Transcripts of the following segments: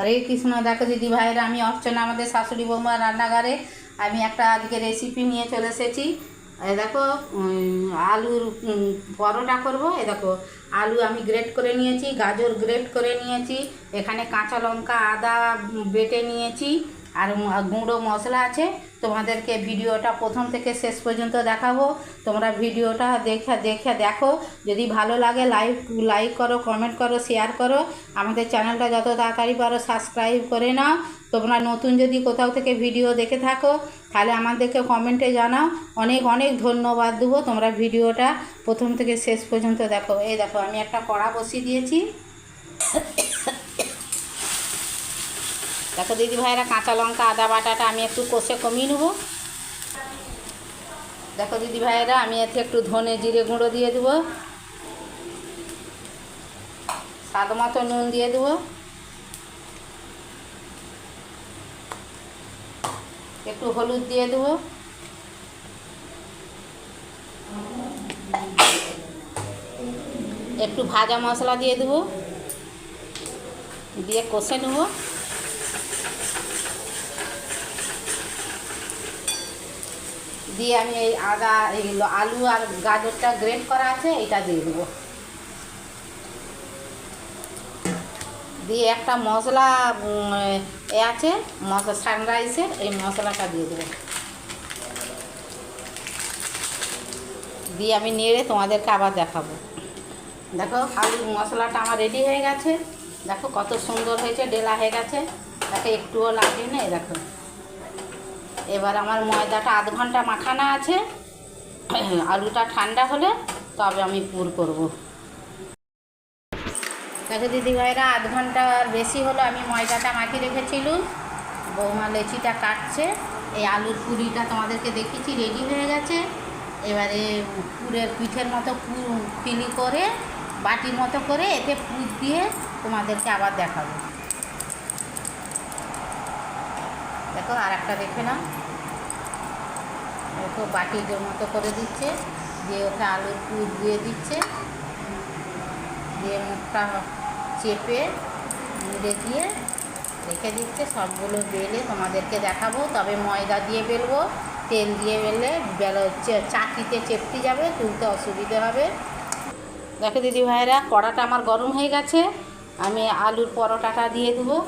হরে কৃষ্ণ, দেখো দিদি ভাইরা আমি অর্চনা, আমাদের শাশুড়ি বৌমা রান্নাঘরে। আমি একটা আজকে রেসিপি নিয়ে চলে এসেছি। এ দেখো আলুর পরোটা করব। এ দেখো, আলু আমি গ্রেট করে নিয়েছি, গাজর গ্রেট করে নিয়েছি। এখানে কাঁচা লঙ্কা আদা বেটে নিয়েছি। আর গুঁড়ো মশলা আছে, তোমাদেরকে ভিডিওটা প্রথম থেকে শেষ পর্যন্ত দেখাবো। তোমরা ভিডিওটা দেখে দেখে দেখো। যদি ভালো লাগে, লাইক লাইক করো কমেন্ট করো শেয়ার করো। আমাদের চ্যানেলটা যত তাড়াতাড়ি পারো সাবস্ক্রাইব করে নাও। তোমরা নতুন যদি কোথাও থেকে ভিডিও দেখে থাকো, তাহলে আমাদেরকে কমেন্টে জানাও। অনেক অনেক ধন্যবাদ দেবো তোমরা ভিডিওটা প্রথম থেকে শেষ পর্যন্ত দেখো। এই দেখো, আমি একটা কড়া বসিয়ে দিয়েছি। দেখো দিদি ভাইরা কাঁচা লঙ্কা, আদা বাটাটা আমি একটু কষে কমিয়ে নেব। দেখো দিদি ভাইরা, আমি এতে একটু ধনে জিরে গুঁড়ো দিয়ে দেবো। স্বাদ মতো নুন দিয়ে দেবো। একটু হলুদ দিয়ে দেবো। একটু ভাজা মশলা দিয়ে দেবো। দিয়ে কষে নেব। দিয়ে আমি এই আদা, এই আলু আর গাজরটা গ্রেট করা আছে, এটা দিয়ে দেবো। দিয়ে একটা মশলা এ আছে, মশলা সানরাইসের এই মশলাটা দিয়ে দেবো। দিয়ে আমি নেড়ে তোমাদেরকে আবার দেখাবো। দেখো, আলু মশলাটা আমার রেডি হয়ে গেছে। দেখো কত সুন্দর হয়েছে ডেলা হয়ে গেছে। দেখো, একটুও লাগে না দেখো। এবার আমার ময়দাটা আধ ঘণ্টা মাখানো আছে। আলুটা ঠান্ডা হলে তবে আমি পুর করব। দেখো দিদি ভাইরা আধ ঘণ্টার বেশি হলো আমি ময়দাটা মাখিয়ে রেখেছিলুম বৌমা লেচিটা কাটছে। এই আলুর পুরিটা তোমাদেরকে দেখেছি রেডি হয়ে গেছে। এবারে পুরের পিঠের মতো পুর পিলি করে, বাটির মতো করে এতে পুর দিয়ে তোমাদেরকে আবার দেখাবো। দেখো আর একটা দেখে নাও। দেখো বাটির মতো করে দিচ্ছে, দিয়ে ওকে আলুর পুর দিয়ে দিচ্ছে। দিয়ে মুখটা চেপে মুড়ে দিয়ে রেখে দিচ্ছে, সবগুলো বেলে তোমাদেরকে দেখাবো। তবে ময়দা দিয়ে বেলবো, তেল দিয়ে বেলো চে- চাকিতে চেপতে যাবে, তুলতে অসুবিধে হবে। দেখো দিদি ভাইরা কড়াটা আমার গরম হয়ে গেছে, আমি আলুর পরোটাটা দিয়ে দেবো।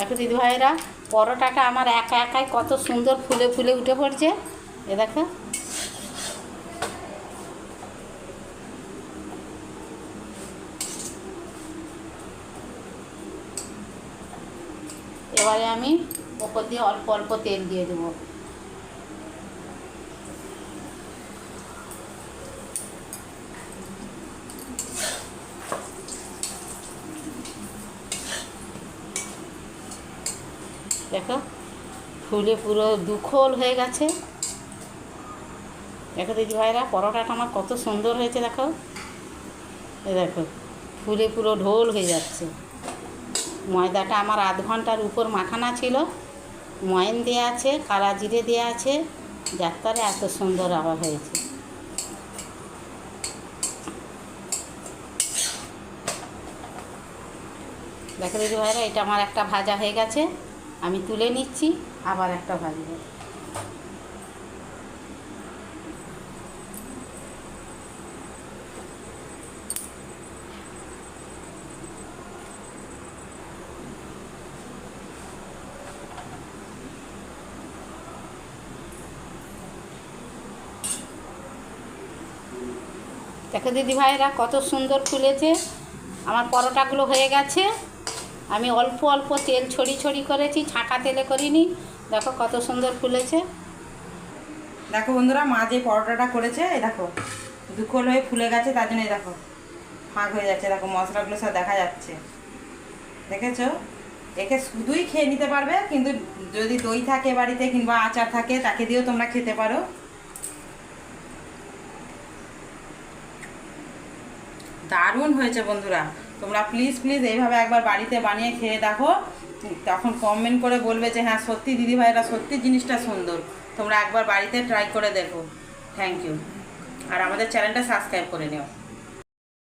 দেখো দিদি ভাইরা পরোটাটা আমার একা একাই কত সুন্দর ফুলে ফুলে উঠে পড়ছে। এ দেখো। এবারে আমি ওপর দিয়ে অল্প অল্প তেল দিয়ে দেবো। দেখো, ফুলে পুরো দুখোল হয়ে গেছে। দেখো দিদি ভাইরা, পরোটাটা আমার কত সুন্দর হয়েছে, দেখো। এ দেখো, ফুলে পুরো ঢোল হয়ে যাচ্ছে। ময়দাটা আমার আধ ঘণ্টার উপর মাখানা ছিল। ময়ন দেওয়া আছে, কালা জিরে দেওয়া আছে। যাত্রারে এত সুন্দর আবার হয়েছে। দেখো দিদি ভাইরা, এটা আমার একটা ভাজা হয়ে গেছে। আমি তুলে নিচ্ছি, আবার একটা ভাজবো দেখো দিদি ভাইরা কত সুন্দর ফুলেছে। আমার পরোটাগুলো হয়ে গেছে। আমি অল্প অল্প তেল ছড়ি ছড়ি করেছি, ছাঁকা তেলে করিনি। দেখো কত সুন্দর ফুলেছে। দেখো বন্ধুরা, মা যে পরোটাটা করেছে, এই দেখো, দুখোল হয়ে ফুলে গেছে, তার জন্য দেখো, ফাঁক হয়ে যাচ্ছে, দেখো মশলাগুলো সব দেখা যাচ্ছে। দেখেছ? একে শুধুই খেয়ে নিতে পারবে, কিন্তু যদি দই থাকে বাড়িতে কিংবা আচার থাকে, তাকে দিয়েও তোমরা খেতে পারো। দারুণ হয়েছে বন্ধুরা। তোমরা প্লিজ প্লিজ এইভাবে একবার বাড়িতে বানিয়ে খেয়ে দেখো। তখন কমেন্ট করে বলবে যে হ্যাঁ সত্যি দিদিভাইরা সত্যি জিনিসটা সুন্দর। তোমরা একবার বাড়িতে ট্রাই করে দেখো। থ্যাংক ইউ আর আমাদের চ্যানেলটা সাবস্ক্রাইব করে নিও।